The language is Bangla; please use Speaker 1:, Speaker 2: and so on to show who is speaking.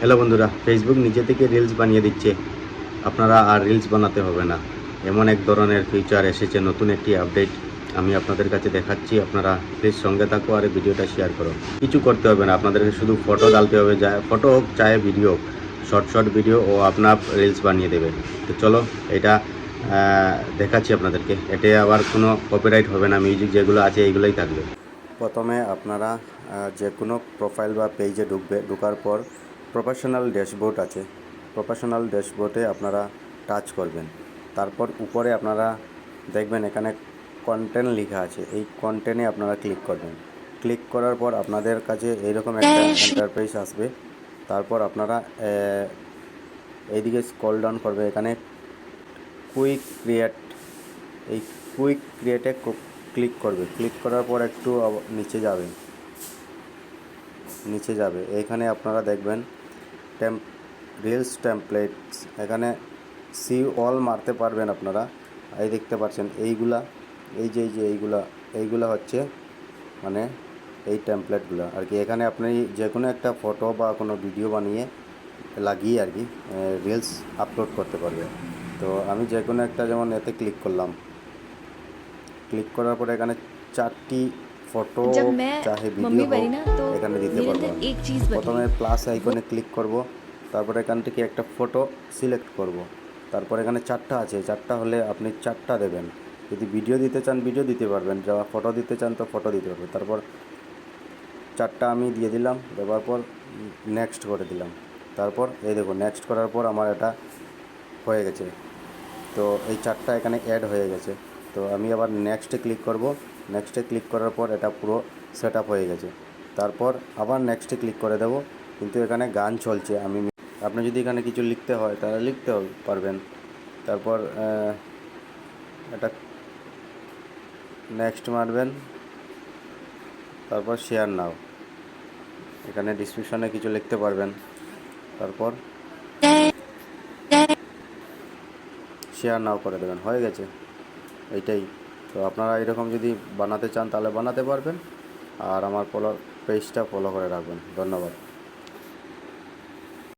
Speaker 1: হ্যালো বন্ধুরা ফেসবুক নিজে থেকে রিলস বানিয়ে দিচ্ছে। আপনারা আর রিলস বানাতে হবে না। এমন এক ধরনের ফিচার এসেছে, নতুন একটি আপডেট আমি আপনাদের কাছে দেখাচ্ছি। আপনারা প্লিজ সঙ্গে থাকো আর ভিডিওটা শেয়ার করো। কিছু করতে হবে না, আপনাদেরকে শুধু ফটো ডালতে হবে, যা ফটো হোক চাहे ভিডিও হোক শর্ট শর্ট ভিডিও ও আপনার রিলস বানিয়ে দেবে। তো চলো, এটা দেখাচ্ছি আপনাদেরকে। এতে আবার কোনো কপিরাইট হবে না মিউজিক যেগুলো আছে এইগুলোই থাকবে। প্রথমে আপনারা যে কোনো প্রোফাইল বা পেজে ঢুকবে, ঢোকার পর প্রফেশনাল ড্যাশবোর্ড আছে। প্রফেশনাল ড্যাশবোর্ডে আপনারা টাচ করবেন। তারপর উপরে আপনারা দেখবেন এখানে কন্টেন্ট লেখা আছে। এই কন্টেন্টে আপনারা ক্লিক করবেন। ক্লিক করার পর আপনাদের কাছে এইরকম একটা এন্টারপ্রাইজ আসবে। তারপর আপনারা এইদিকে স্ক্রল ডাউন করবে। এখানে কুইক ক্রিয়েট এই কুইক ক্রিয়েটে ক্লিক করবে। ক্লিক করার পর একটু নিচে যাবে। নিচে যাবে। এখানে আপনারা দেখবেন টেম্প রিলস টেমপ্লেটস এখানে সি অল মারতে পারবেন আপনারা। এই দেখতে পাচ্ছেন, এইগুলা, এই যে এই যে, এইগুলা এইগুলা হচ্ছে মানে এই টেমপ্লেটগুলো আর কি এখানে আপনি যে কোনো একটা ফটো বা কোনো ভিডিও বানিয়ে লাগিয়ে আর কি রিলস আপলোড করতে পারবেন তো আমি যে কোনো একটা যেমন এতে ক্লিক করলাম। ক্লিক করার পরে এখানে চারটি ফটো চাহে ভিডিও এখানে দিতে পারব প্রথমে প্লাস আইকনে ক্লিক করব তারপর এখান থেকে একটা ফটো সিলেক্ট করব। তারপর এখানে চারটা আছে চারটা হলে আপনি চারটা দেবেন। যদি ভিডিও দিতে চান ভিডিও দিতে পারবেন। যা ফটো দিতে চান তো ফটো দিতে পারবেন। তারপর চারটা আমি দিয়ে দিলাম দেওয়ার পর নেক্সট করে দিলাম। তারপর এই দেখো নেক্সট করার পর আমার এটা হয়ে গেছে। তো এই চারটা এখানে অ্যাড হয়ে গেছে। তো আমি আবার নেক্সটে ক্লিক করব। নেক্সটে ক্লিক করার পর এটা পুরো সেট হয়ে গেছে। তারপর আবার নেক্সটে ক্লিক করে দেব। কিন্তু এখানে গান চলছে, আমি আপনি যদি এখানে কিছু লিখতে হয়, তাহলে লিখতে পারবেন। তারপর এটা নেক্সট মারবেন। তারপর শেয়ার নাও। এখানে ডিসক্রিপশনে কিছু লিখতে পারবেন। তারপর শেয়ার নাও করে দেবেন। হয়ে গেছে। এইটাই তো আপনারা এরকম যদি বানাতে চান তাহলে বানাতে পারবেন। আর আমার ফলো পেজটা ফলো করে রাখবেন। ধন্যবাদ।